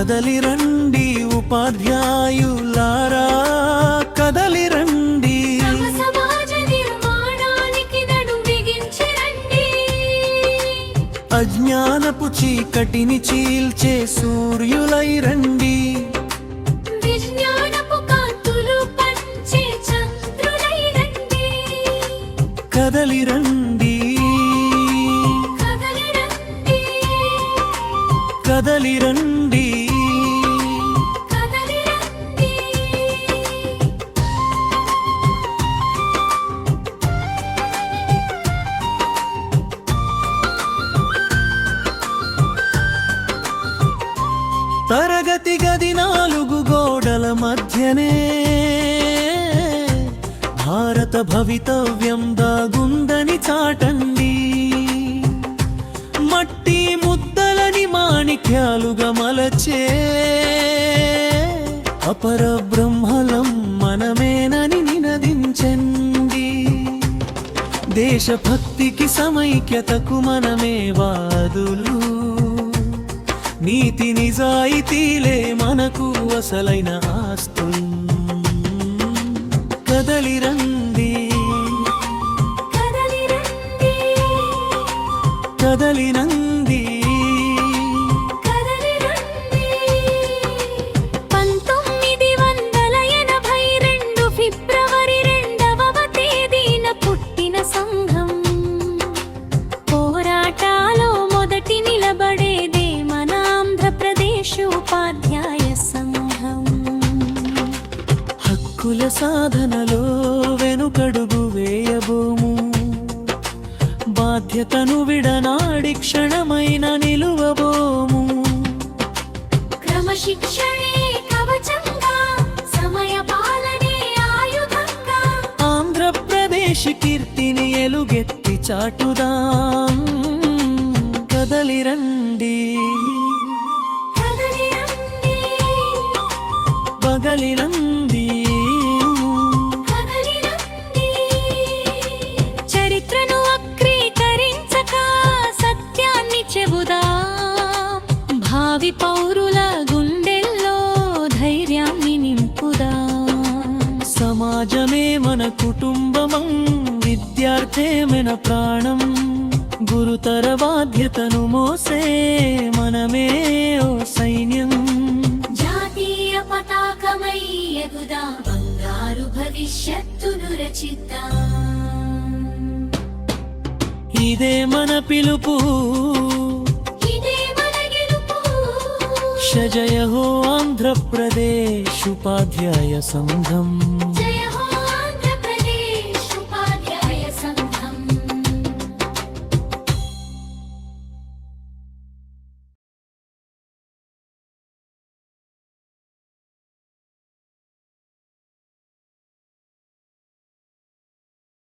కదలి రండి ఉపాధ్యాయులారా కదలి రండి. అజ్ఞానపు చీకటిని చీల్చే సూర్యులై రండి. కదలి రండి. కదలి రండి. తరగతి గది నాలుగు గోడల మధ్యనే భారత భవితవ్యం దాగుందని చాటండి. మట్టి ముద్దలని మాణిక్యాలుగా మలచే అపర బ్రహ్మలం మనమేనని నినదించండి. దేశభక్తికి సమైక్యతకు మనమే వాదులు. నీతి నిజాయితీలే మనకు అసలైన ఆస్తులు కదలి రండి. హక్కుల సాధనలో వెనుకడుగు వేయబోము. బాధ్యతను విడనాడి క్షణమైన నిలువబోము. క్రమశిక్షణే కవచంగా సమయ పాలనే ఆయుధంగా. ఆంధ్రప్రదేశ్ కీర్తిని ఎలుగెత్తి చాటుదాం. కదలి రండి. కదలి భావి పౌరుల గుండెల్లో ధైర్యాన్ని నింపుదా? సమాజమే మన కుటుంబమం విద్యార్థే మన ప్రాణం. గురుతర బాధ్యతను మోసే మనమే ఓ సైన్యం. జాతీయ పతాకమై ఎగుదా బంగారు భవిష్యత్తును రచిద్దాం? ఇదే మన పిలుపు शजयो आंध्र प्रदेश उपाध्याय संघम